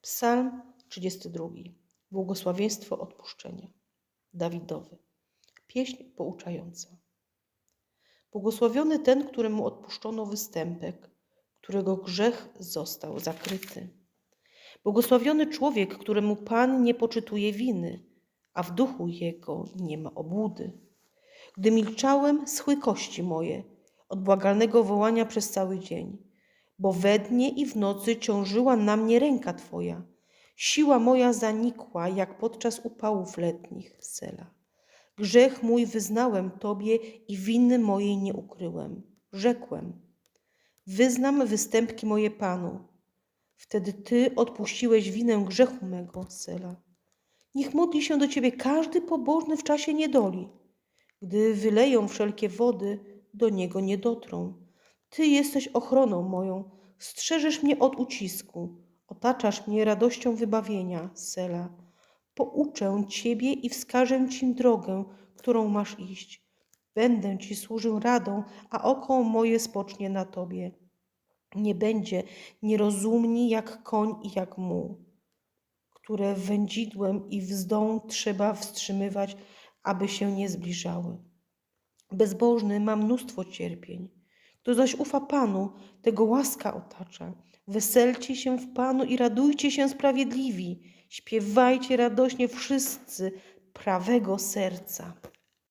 Psalm 32. Błogosławieństwo odpuszczenia. Dawidowy. Pieśń pouczająca. Błogosławiony ten, któremu odpuszczono występek, którego grzech został zakryty. Błogosławiony człowiek, któremu Pan nie poczytuje winy, a w duchu jego nie ma obłudy. Gdy milczałem, schły kości moje od błagalnego wołania przez cały dzień, bo we dnie i w nocy ciążyła na mnie ręka Twoja. Siła moja zanikła, jak podczas upałów letnich, Sela. Grzech mój wyznałem Tobie i winy mojej nie ukryłem. Rzekłem, wyznam występki moje Panu. Wtedy Ty odpuściłeś winę grzechu mego, Sela. Niech modli się do Ciebie każdy pobożny w czasie niedoli. Gdy wyleją wszelkie wody, do Niego nie dotrą. Ty jesteś ochroną moją, strzeżesz mnie od ucisku, otaczasz mnie radością wybawienia, Sela. Pouczę Ciebie i wskażę Ci drogę, którą masz iść. Będę Ci służył radą, a oko moje spocznie na Tobie. Nie będzie nierozumni jak koń i jak muł, które wędzidłem i wzdą trzeba wstrzymywać, aby się nie zbliżały. Bezbożny ma mnóstwo cierpień. Kto zaś ufa Panu, tego łaska otacza. Weselcie się w Panu i radujcie się sprawiedliwi. Śpiewajcie radośnie wszyscy prawego serca.